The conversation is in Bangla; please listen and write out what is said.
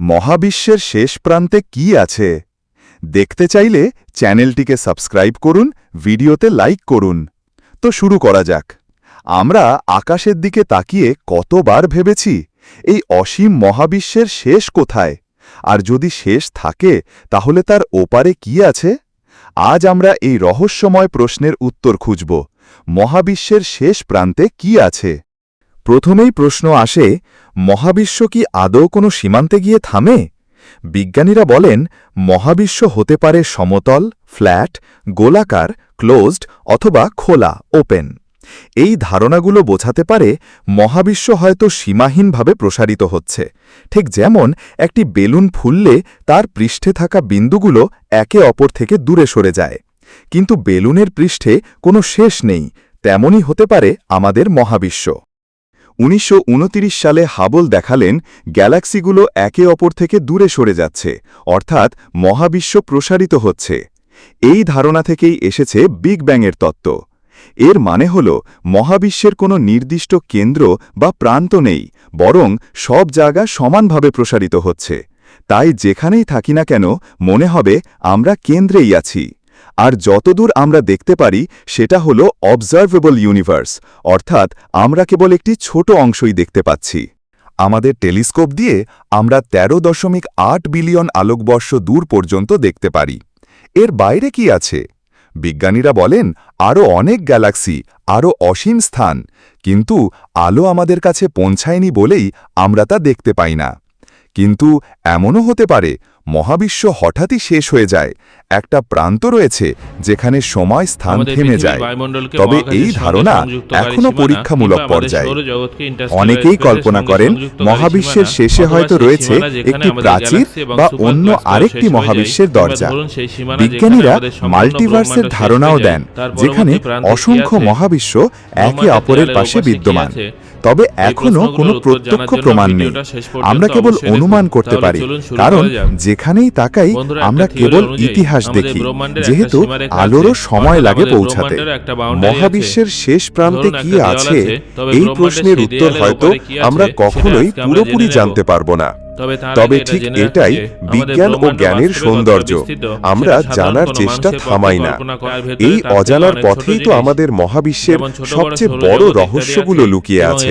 মহাবিশ্বের শেষ প্রান্তে কি আছে? দেখতে চাইলে চ্যানেলটিকে সাবস্ক্রাইব করুন, ভিডিওতে লাইক করুন। তো শুরু করা যাক। আমরা আকাশের দিকে তাকিয়ে কতবার ভেবেছি, এই অসীম মহাবিশ্বের শেষ কোথায়? আর যদি শেষ থাকে, তাহলে তার ওপারে কি আছে? আজ আমরা এই রহস্যময় প্রশ্নের উত্তর খুঁজব, মহাবিশ্বের শেষ প্রান্তে কি আছে? প্রথমেই প্রশ্ন আসে, মহাবিশ্ব কি আদৌ কোনো সীমান্তে গিয়ে থামে? বিজ্ঞানীরা বলেন, মহাবিশ্ব হতে পারে সমতল, ফ্ল্যাট, গোলাকার, ক্লোজড অথবা খোলা, ওপেন। এই ধারণাগুলো বোঝাতে পারে, মহাবিশ্ব হয়তো সীমাহীনভাবে প্রসারিত হচ্ছে। ঠিক যেমন, একটি বেলুন ফুললে তার পৃষ্ঠে থাকা বিন্দুগুলো একে অপর থেকে দূরে সরে যায়। কিন্তু বেলুনের পৃষ্ঠে কোনো শেষ নেই, তেমনই হতে পারে আমাদের মহাবিশ্ব। উনিশশো সালে হাবল দেখালেন, গ্যালাক্সিগুলো একে অপর থেকে দূরে সরে যাচ্ছে, অর্থাৎ মহাবিশ্ব প্রসারিত হচ্ছে। এই ধারণা থেকেই এসেছে বিগ ব্যাংয়ের তত্ত্ব। এর মানে হল, মহাবিশ্বের কোনো নির্দিষ্ট কেন্দ্র বা প্রান্ত নেই, বরং সব জায়গা সমানভাবে প্রসারিত হচ্ছে। তাই যেখানেই থাকি না কেন, মনে হবে আমরা কেন্দ্রেই আছি। আর যতদূর আমরা দেখতে পারি, সেটা হল অবজারভেবল ইউনিভার্স অর্থাৎ আমরা কেবল একটি ছোট অংশই দেখতে পাচ্ছি। আমাদের টেলিস্কোপ দিয়ে আমরা ১৩ দশমিক আট বিলিয়ন আলোকবর্ষ দূর পর্যন্ত দেখতে পারি। এর বাইরে কি আছে? বিজ্ঞানীরা বলেন, আরও অনেক গ্যালাক্সি, আরও অসীম স্থান, কিন্তু আলো আমাদের কাছে পৌঁছায়নি বলেই আমরা তা দেখতে পাই না। কিন্তু এমনও হতে পারে মহাবিশ্ব হঠাৎই শেষ হয়ে যায়। একটা প্রান্ত রয়েছে যেখানে সময় স্থান থেমে যায়। তবে এই ধারণা এখনও পরীক্ষামূলক পর্যায়ে। অনেকেই কল্পনা করেন মহাবিশ্বের শেষে হয়তো রয়েছে একটি প্রাচীর বা অন্য আরেকটি মহাবিশ্বের দরজা। বিজ্ঞানীরা মাল্টিভার্সের ধারণাও দেন যেখানে অসংখ্য মহাবিশ্ব একে অপরের পাশে বিদ্যমান। তবে এই এখনও কোনো প্রত্যক্ষ প্রমাণ নেই। আমরা কেবল অনুমান করতে পারি। কারণ করা যাক। যেখানেই তাকাই আমরা কেবল ইতিহাস দেখি যেহেতু আলোরও সময় লাগে পৌঁছাতে। মহাবিশ্বের শেষ প্রান্তে কি আছে এই প্রশ্নের উত্তর হয়তো আমরা কখনোই পুরোপুরি জানতে পারব না। তবে ঠিক এটাই বিজ্ঞান ও জ্ঞানের সৌন্দর্য। আমরা জানার চেষ্টা থামাই না। এই অজানার পথেই তো আমাদের মহাবিশ্বের সবচেয়ে বড় রহস্যগুলো লুকিয়ে আছে।